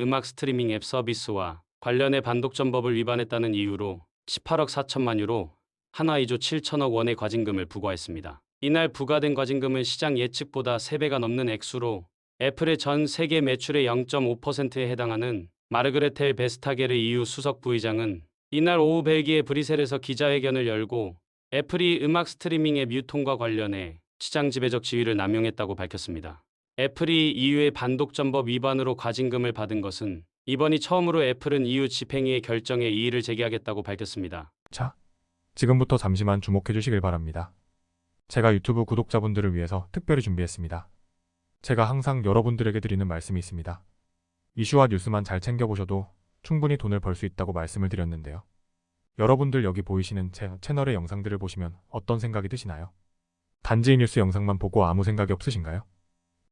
음악 스트리밍 앱 서비스와 관련해 반독점법을 위반했다는 이유로 18억 4천만 유로 하나 2조 7천억 원의 과징금을 부과했습니다. 이날 부과된 과징금은 시장 예측보다 3배가 넘는 액수로 애플의 전 세계 매출의 0.5%에 해당하는 마르그레텔 베스타게르 EU 수석 부의장은 이날 오후 벨기에 브리셀에서 기자회견을 열고 애플이 음악 스트리밍 앱 유통과 관련해 시장 지배적 지위를 남용했다고 밝혔습니다. 애플이 EU의 반독점법 위반으로 과징금을 받은 것은 이번이 처음으로 애플은 EU 집행위의 결정에 이의를 제기하겠다고 밝혔습니다. 자, 지금부터 잠시만 주목해 주시길 바랍니다. 제가 유튜브 구독자분들을 위해서 특별히 준비했습니다. 제가 항상 여러분들에게 드리는 말씀이 있습니다. 이슈와 뉴스만 잘 챙겨보셔도 충분히 돈을 벌 수 있다고 말씀을 드렸는데요. 여러분들 여기 보이시는 제 채널의 영상들을 보시면 어떤 생각이 드시나요? 단지 뉴스 영상만 보고 아무 생각이 없으신가요?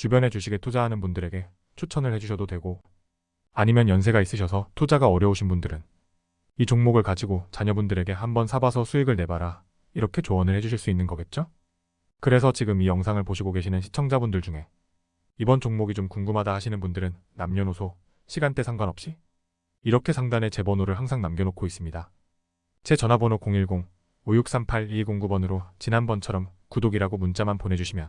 주변에 주식에 투자하는 분들에게 추천을 해주셔도 되고 아니면 연세가 있으셔서 투자가 어려우신 분들은 이 종목을 가지고 자녀분들에게 한번 사봐서 수익을 내봐라. 이렇게 조언을 해주실 수 있는 거겠죠? 그래서 지금 이 영상을 보시고 계시는 시청자분들 중에 이번 종목이 좀 궁금하다 하시는 분들은 남녀노소, 시간대 상관없이 이렇게 상단에 제 번호를 항상 남겨놓고 있습니다. 제 전화번호 010-5638-2209번으로 지난번처럼 구독이라고 문자만 보내주시면